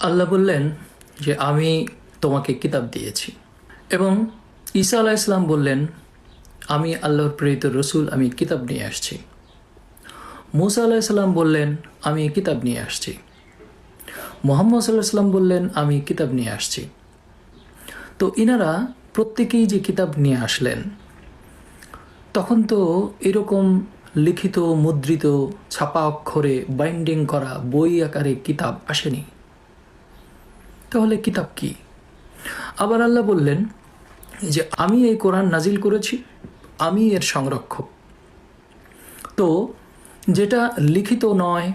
আল্লাহ বললেন যে, আমি তোমাকে কিতাব দিয়েছি। এবং ঈসা আলাহ ইসলাম বললেন, আমি আল্লাহর প্রেরিত রসুল, আমি কিতাব নিয়ে আসছি। মুসা আলাহ ইসলাম বললেন, আমি কিতাব নিয়ে আসছি। মোহাম্মদ সাল্লাহ সাল্লাম বললেন, আমি কিতাব নিয়ে আসছি। তো ইনারা প্রত্যেকেই যে কিতাব নিয়ে আসলেন, তখন তো এরকম লিখিত, মুদ্রিত, ছাপা অক্ষরে বাইন্ডিং করা, বই আকারে কিতাব আসেনি। তাহলে কিতাব কি? আবার আল্লাহ বললেন যে, আমি এই কোরআন নাজিল করেছি, আমি এর সংরক্ষক। তো, যেটা লিখিত নয়,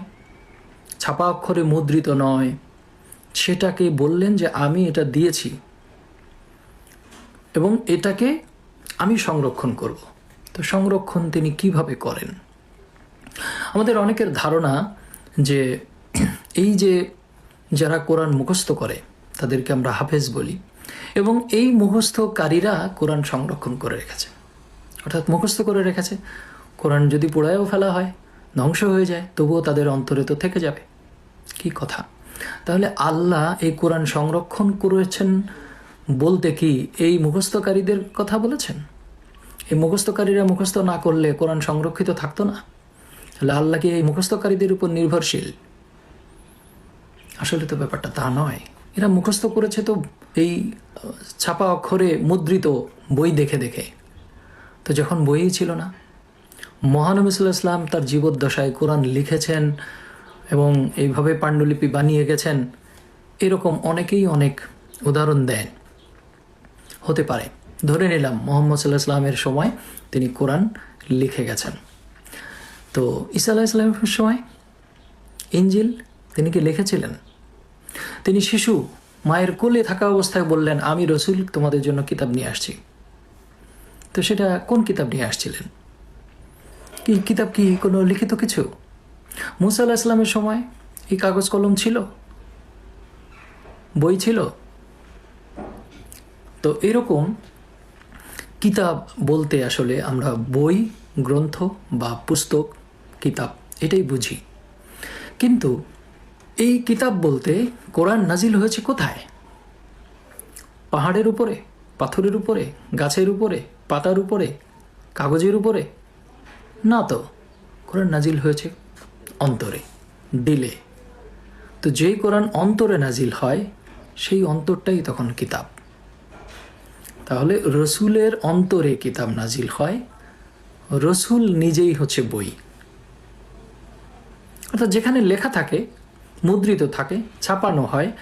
ছাপা অক্ষরে মুদ্রিত নয়, সেটাকে বললেন যে, আমি এটা দিয়েছি এবং এটাকে আমি সংরক্ষণ করব। তো সংরক্ষণ তিনি কীভাবে করেন? আমাদের অনেকের ধারণা যে, এই যে যারা কোরআন মুখস্থ করে, তাদেরকে আমরা হাফেজ বলি। এবং এই মুখস্থকারীরা কোরআন সংরক্ষণ করে রেখেছে। অর্থাৎ মুখস্থ করে রেখেছে। কোরআন যদি পোড়ায়ও ফেলা হয়, ধ্বংস হয়ে যায়, তবুও তাদের অন্তরে তো থেকে যাবে। কি কথা? তাহলে আল্লাহ এই কোরআন সংরক্ষণ করেছেন বলতে কি এই মুখস্থকারীদের কথা বলেছেন? এই মুখস্থকারীরা মুখস্থ না করলে কোরআন সংরক্ষিত থাকতো না? তাহলে আল্লাহ কি এই মুখস্থকারীদের উপর নির্ভরশীল? আসলে তো ব্যাপারটা তা নয়। এরা মুখস্থ করেছে তো এই ছাপা অক্ষরে মুদ্রিত বই দেখে দেখে। তো যখন বইই ছিল না, মহানবী সাল্লাহ ইসলাম তার জীবদ্দশায় কোরআন লিখেছেন এবং এইভাবে পাণ্ডুলিপি বানিয়ে গেছেন, এরকম অনেকেই অনেক উদাহরণ দেন। হতে পারে। ধরে নিলাম, মোহাম্মদ সাল্লাহ ইসলামের সময় তিনি কোরআন লিখে গেছেন। তো ঈসা আলাহ ইসলামের সময় ইঞ্জিল তিনি কি লিখেছিলেন? তিনি শিশু, মায়ের কোলে থাকা অবস্থায় বললেন, আমি রসুল, তোমাদের জন্য কিতাব নিয়ে আসছি। তো সেটা কোন কিতাব নিয়ে আসছিলেন? কি কিতাব কি কোনো লিখিত কিছু? মুসা আল্লাহ ইসলামের সময় এই কাগজ কলম ছিল? বই ছিল? তো এরকম কিতাব বলতে আসলে আমরা বই, গ্রন্থ বা পুস্তক, কিতাব, এটাই বুঝি। কিন্তু এই কিতাব বলতে কোরআন নাজিল হয়েছে কোথায়? পাহাড়ের উপরে, পাথরের উপরে, গাছের উপরে, পাতার উপরে, কাগজের উপরে? না তো, কোরআন নাজিল হয়েছে অন্তরে, দিলে। তো যেই কোরআন অন্তরে নাজিল হয়, সেই অন্তরটাই তখন কিতাব। তাহলে রসুলের অন্তরে কিতাব নাজিল হয়, রসুল নিজেই হচ্ছে বই। অর্থাৎ যেখানে লেখা থাকে মুদ্রিত থাকে ছাপানো হয়।